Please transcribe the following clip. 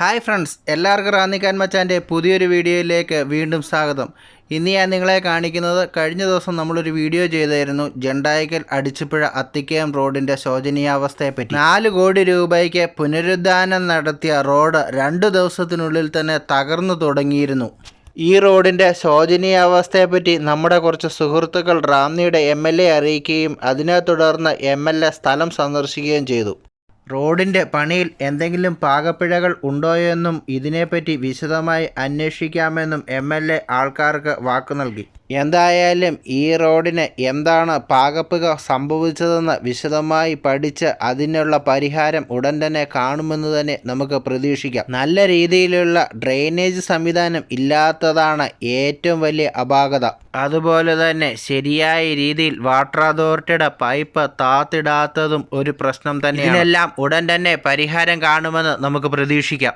Hi friends എല്ലാവർക്കും റാന്നിക്കാൻ മച്ചാന്റെ പുതിയൊരു വീഡിയോയിലേക്ക് വീണ്ടും സ്വാഗതം. ഇന്ന് ഞാൻ നിങ്ങളെ കാണിക്കുന്നത് കഴിഞ്ഞ ദിവസം നമ്മളൊരു വീഡിയോ ചെയ്തായിരുന്നു ജണ്ടായിക്കൽ അടിച്ചുപുഴ അത്തിക്കയം റോഡിന്റെ ശോചനീയാവസ്ഥയെപ്പറ്റി. നാല് കോടി രൂപയ്ക്ക് പുനരുദ്ധാനം നടത്തിയ റോഡ് രണ്ട് ദിവസത്തിനുള്ളിൽ തന്നെ തകർന്നു തുടങ്ങിയിരുന്നു. ഈ റോഡിന്റെ ശോചനീയാവസ്ഥയെപ്പറ്റി നമ്മുടെ കുറച്ച് സുഹൃത്തുക്കൾ റാന്നിയുടെ എം എൽ എ അറിയിക്കുകയും അതിനെ തുടർന്ന് എം എൽ എ സ്ഥലം സന്ദർശിക്കുകയും ചെയ്തു. റോഡിന്റെ പണിയിൽ എന്തെങ്കിലും പാകപ്പിഴകൾ ഉണ്ടോയെന്നും ഇതിനെപ്പറ്റി വിശദമായി അന്വേഷിക്കാമെന്നും എം എൽ എ ആൾക്കാർക്ക് വാക്കു നൽകി. എന്തായാലും ഈ റോഡിന് എന്താണ് പാകപ്പുക സംഭവിച്ചതെന്ന് വിശദമായി പഠിച്ച് അതിനുള്ള പരിഹാരം ഉടൻ തന്നെ കാണുമെന്ന് തന്നെ നമുക്ക് പ്രതീക്ഷിക്കാം. നല്ല രീതിയിലുള്ള ഡ്രെയിനേജ് സംവിധാനം ഇല്ലാത്തതാണ് ഏറ്റവും വലിയ അപാകത. അതുപോലെ തന്നെ ശരിയായ രീതിയിൽ വാട്ടർ അതോറിറ്റിയുടെ പൈപ്പ് താത്തിടാത്തതും ഒരു പ്രശ്നം തന്നെ ഇതിനെല്ലാം ഉടൻ തന്നെ പരിഹാരം കാണുമെന്ന് നമുക്ക് പ്രതീക്ഷിക്കാം.